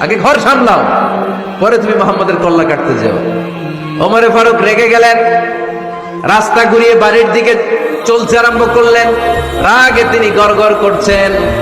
আগে ঘর সামলাও। পরে তুমি মোহাম্মদের কল্লা কাটতে যাও। ওমরে ফারুক রেগে গেলেন। রাস্তা ঘুরিয়ে বাড়ির দিকে চলতে আরম্ভ করলেন। রাগে তিনি গড়গড় করছেন।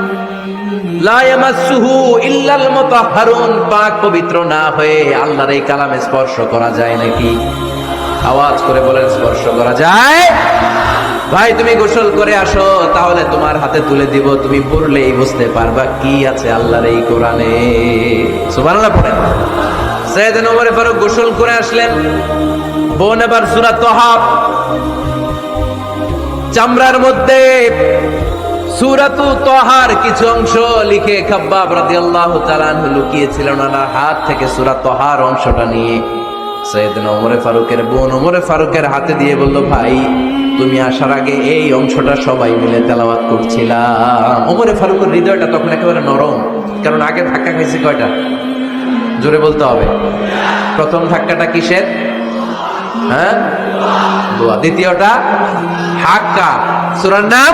পাক পবিত্র না হয়ে আল্লাহর এই স্পর্শ করা যায় নাকি? আওয়াজ করে স্পর্শ করা যায়? ভাই, তুমি গোসল করে আসো, তাহলে তোমার হাতে তুলে দিব। তুমি পড়লেই বুঝতে পারবা কি আছে আল্লাহর এই কোরআনে। সুবহানাল্লাহ ফারুক গোসল করে আসলেন। বোন এবার সূরা তহাব চামড়ার মধ্যে সুরাতু তহার কিছু অংশ লিখে খাব্বাব রাদিয়াল্লাহু তাআলা লুকিয়েছিলেন ওনার হাত থেকে সূরা তহার অংশটা নিয়ে। সৈয়দনা ওমরে ফারুকের বোন ওমরে ফারুকের হাতে দিয়ে বলল, ভাই, তুমি আসার আগে এই অংশটা সবাই মিলে তেলাওয়াত করছিলাম। ওমরে ফারুকের হৃদয়টা তখন একেবারে নরম, কারণ আগে ধাক্কা খাইছে কয়টা? জোরে বলতে হবে। প্রথম ধাক্কাটা কিসের? হ্যাঁ? দ্বিতীয়টা, হাক্কা। সুরার নাম?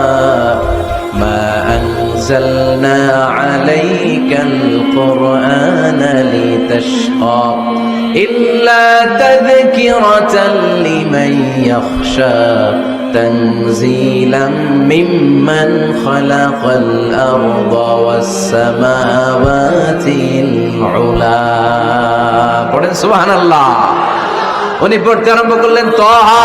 أنزلنا عليك القرآن لتشقى إلا تذكرة لمن يخشى تنزيلا ممن خلق الأرض والسماوات العلا পড়েন সুবহান আল্লাহ উনি পড়তে আরম্ভ করলেন তহা